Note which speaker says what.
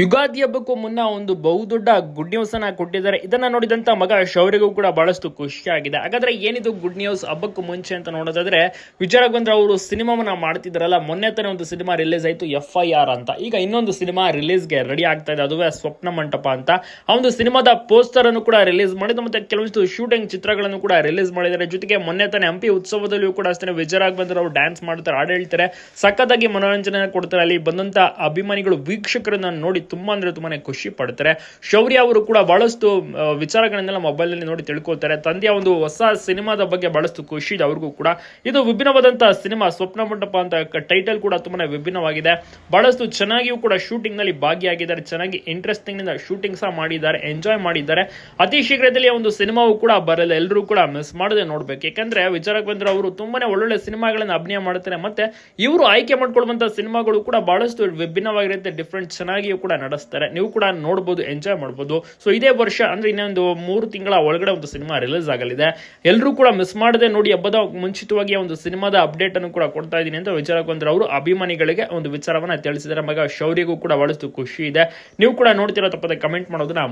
Speaker 1: ಯುಗಾದಿ ಹಬ್ಬಕ್ಕೂ ಮುನ್ನ ಒಂದು ಬಹುದೊಡ್ಡ ಗುಡ್ ನ್ಯೂಸ್ ಅನ್ನ ಕೊಟ್ಟಿದ್ದಾರೆ. ಇದನ್ನ ನೋಡಿದಂತ ಮಗ ಶೌರ್ಯಗೂ ಕೂಡ ಬಹಳಷ್ಟು ಖುಷಿಯಾಗಿದೆ ಹಾಗಾದ್ರೆ ಏನಿದು ಗುಡ್ ನ್ಯೂಸ್ ಹಬ್ಬಕ್ಕೂ ಮುಂಚೆ ಅಂತ ನೋಡೋದಾದ್ರೆ ವಿಚಾರ ಬಂದ್ರೆ ಅವರು ಸಿನಿಮಾವನ್ನ ಮಾಡ್ತಿದ್ರಲ್ಲ ಮೊನ್ನೆ ತಾನೇ ಒಂದು ಸಿನಿಮಾ ರಿಲೀಸ್ ಆಯ್ತು ಎಫ್ ಐ ಆರ್ ಅಂತ. ಈಗ ಇನ್ನೊಂದು ಸಿನಿಮಾ ರಿಲೀಸ್ಗೆ ರೆಡಿ ಆಗ್ತಾ ಇದೆ, ಅದುವೇ ಸ್ವಪ್ನ ಮಂಟಪ ಅಂತ. ಆ ಒಂದು ಸಿನಿಮಾದ ಪೋಸ್ಟರ್ ಅನ್ನು ಕೂಡ ರಿಲೀಸ್ ಮಾಡಿದ್ರು ಮತ್ತೆ ಕೆಲವೊಂದು ಶೂಟಿಂಗ್ ಚಿತ್ರಗಳನ್ನು ಕೂಡ ರಿಲೀಸ್ ಮಾಡಿದ್ದಾರೆ. ಜೊತೆಗೆ ಮೊನ್ನೆ ತಾನೇ ಹಂಪಿ ಉತ್ಸವದಲ್ಲಿಯೂ ಕೂಡ ಅಷ್ಟೇ ವಿಜಯರಾಗ್ ಬಂದ್ರೆ, ಅವರು ಡ್ಯಾನ್ಸ್ ಮಾಡ್ತಾರೆ, ಹಾಡು ಹೇಳ್ತಾರೆ. ಸಖತ್ತಾಗಿ ಮನೋರಂಜನೆ ಕೊಡ್ತಾರೆ. ಅಲ್ಲಿ ಬಂದಂತ ಅಭಿಮಾನಿಗಳು, ವೀಕ್ಷಕರನ್ನ ನೋಡಿ ತುಂಬಾ ಅಂದ್ರೆ ತುಂಬಾನೇ ಖುಷಿ ಪಡ್ತಾರೆ. ಶೌರ್ಯ ಅವರು ಕೂಡ ಬಹಳಷ್ಟು ವಿಚಾರಗಳನ್ನೆಲ್ಲ ಮೊಬೈಲ್ನಲ್ಲಿ ನೋಡಿ ತಿಳ್ಕೊಳ್ತಾರೆ. ತಂದೆಯ ಒಂದು ಹೊಸ ಸಿನಿಮಾದ ಬಗ್ಗೆ ಬಹಳಷ್ಟು ಖುಷಿ ಇದೆ ಅವ್ರಿಗೂ ಕೂಡ. ಇದು ವಿಭಿನ್ನವಾದಂತಹ ಸಿನಿಮಾ, ಸ್ವಪ್ನ ಮಂಟಪ ಅಂತ ಟೈಟಲ್ ಕೂಡ ತುಂಬಾನೇ ವಿಭಿನ್ನವಾಗಿದೆ. ಬಹಳಷ್ಟು ಚೆನ್ನಾಗಿಯೂ ಕೂಡ ಶೂಟಿಂಗ್ನಲ್ಲಿ ಭಾಗಿಯಾಗಿದ್ದಾರೆ. ಚೆನ್ನಾಗಿ ಇಂಟ್ರೆಸ್ಟಿಂಗ್ನಿಂದ ಶೂಟಿಂಗ್ ಸಹ ಮಾಡಿದ್ದಾರೆ ಎಂಜಾಯ್ ಮಾಡಿದ್ದಾರೆ. ಅತಿ ಶೀಘ್ರದಲ್ಲಿ ಒಂದು ಸಿನಿಮಾವು ಕೂಡ ಬರಲ್ಲ. ಎಲ್ಲರೂ ಕೂಡ ಮಿಸ್ ಮಾಡದೆ ನೋಡ್ಬೇಕು. ಯಾಕಂದ್ರೆ ವಿಚಾರಕ್ಕೆ ಬಂದ್ರೆ ಅವರು ತುಂಬಾನೇ ಒಳ್ಳೊಳ್ಳೆ ಸಿನಿಮಾಗಳನ್ನು ಅಭಿನಯ ಮಾಡ್ತಾರೆ. ಮತ್ತೆ ಇವರು ಆಯ್ಕೆ ಮಾಡ್ಕೊಳ್ಳುವಂತಹ ಸಿನಿಮಾಗಳು ಕೂಡ ಬಹಳಷ್ಟು ವಿಭಿನ್ನವಾಗಿರುತ್ತೆ ಡಿಫ್ರೆಂಟ್ ಚೆನ್ನಾಗಿಯೂ ಕೂಡ ನಡೆಸ್ತಾರೆ. ನೀವು ಕೂಡ ನೋಡ್ಬೋದು ಎಂಜಾಯ್ ಮಾಡ್ಬೋದು. ಸೊ ಇದೇ ವರ್ಷ ಅಂದ್ರೆ ಇನ್ನೊಂದು ಮೂರು ತಿಂಗಳ ಒಳಗಡೆ ಒಂದು ಸಿನಿಮಾ ರಿಲೀಸ್ ಆಗಲಿದೆ. ಎಲ್ಲರೂ ಕೂಡ ಮಿಸ್ ಮಾಡದೆ ನೋಡಿ ಹಬ್ಬದ ಮುಂಚಿತವಾಗಿ ಒಂದು ಸಿನಿಮಾದ ಅಪ್ಡೇಟ್ ಅನ್ನು ಕೂಡ ಕೊಡ್ತಾ ಇದ್ದೀನಿ ಅಂತ ಬಂದ್ರೆ ಅವರು ಅಭಿಮಾನಿಗಳಿಗೆ ಒಂದು ವಿಚಾರವನ್ನ ತಿಳಿಸಿದ್ದಾರೆ. ಮಗ ಶೌರ್ಯಗೂ ಕೂಡ ಬಹಳಷ್ಟು ಖುಷಿ ಇದೆ. ನೀವು ಕೂಡ ನೋಡ್ತಿರೋ ತಪ್ಪದೆ ಕಮೆಂಟ್ ಮಾಡೋದನ್ನ